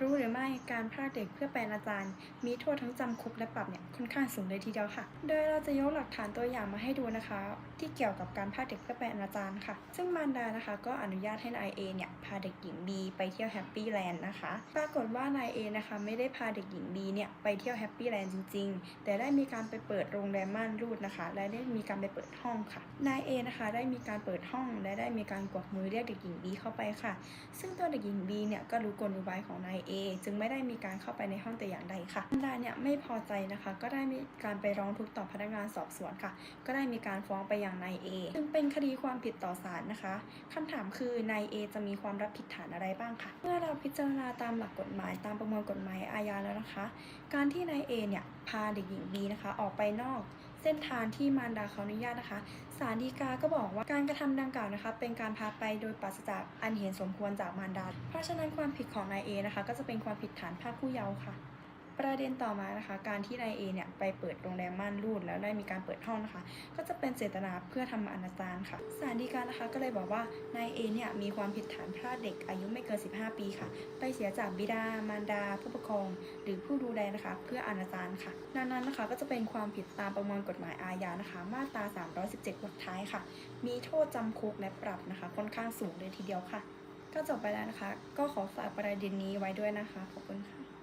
รู้หรือไม่การพรากเด็กเพื่อแปลอนาจารมีโทษทั้งจำคุกและปรับเนี่ยค่อนข้างสูงเลยทีเดียวค่ะ โดยเราจะยกหลักฐานตัวอย่างมาให้ดูนะคะ ที่เกี่ยวกับการพรากเด็กเพื่อแปลอนาจารค่ะ ซึ่งมารดานะคะ ก็อนุญาตให้นายเอเนี่ยพาเด็กหญิงบีไปเที่ยวแฮปปี้แลนด์นะคะ ปรากฏว่านายเอนะคะไม่ได้พาเด็กหญิงบีเนี่ยไปเที่ยวแฮปปี้แลนด์จริง ๆ แต่ได้มีการไปเปิดโรงแรมม่านรูดนะคะ และได้มีการไปเปิดห้องค่ะ นายเอนะคะได้มีการเปิดห้องและได้มีการกวักมือเรียกเด็กหญิงบีเข้าไปค่ะ ซึ่งตัวเด็กหญิงบีเนี่ยก็รู้กลอุบายของนายเอจึงไม่ได้มีการเข้าไปในห้องแต่อย่างใดค่ะบรรดาเนี่ยไม่พอใจนะคะ ก็ได้มีการไปร้องทุกข์ต่อพนักงานสอบสวนค่ะ ก็ได้มีการฟ้องไปอย่างนายเอซึ่งเป็นคดีความผิดต่อศาลนะคะคำถามคือนายเอจะมีความรับผิดฐานอะไรบ้างค่ะ เมื่อเราพิจารณาตามหลักกฎหมาย ตามประมวลกฎหมายอาญาแล้วนะคะ การที่นายเอเนี่ยพาเด็กหญิงบีนะคะ ออกไปนอก ส้นทางที่มารดาเขาอนุญาตนะคะศาลฎีกาก็บอกว่าการกระทำดังกล่าวนะคะ เป็นการพาไปโดยปราศจากอันเห็นสมควรจากมารดา เพราะฉะนั้นความผิดของนายเอนะคะ ก็จะเป็นความผิดฐานพากผู้เยาว์ค่ะ ประเด็นต่อมานะคะ การที่นายเอเนี่ยไปเปิดโรงแรมม่านรูดแล้วได้มีการเปิดห้องนะคะ ก็จะเป็นเจตนาเพื่อทำอนาจารค่ะศาลฎีกานะคะก็เลยบอกว่านายเอเนี่ยมีความผิดฐานพรากเด็กอายุไม่เกิน 15 ปีค่ะ ไปเสียจากบิดามารดา ผู้ปกครอง หรือผู้ดูแลนะคะ เพื่ออนาจารค่ะดังนั้นนะคะก็จะเป็นความผิดตามประมวลกฎหมายอาญานะคะ มาตรา 317วรรคท้ายค่ะ มีโทษจำคุกและปรับนะคะ ค่อนข้างสูงเลยทีเดียวค่ะ ก็จบไปแล้วนะคะ ก็ขอฝากประเด็นนี้ไว้ด้วยนะคะ ขอบคุณค่ะ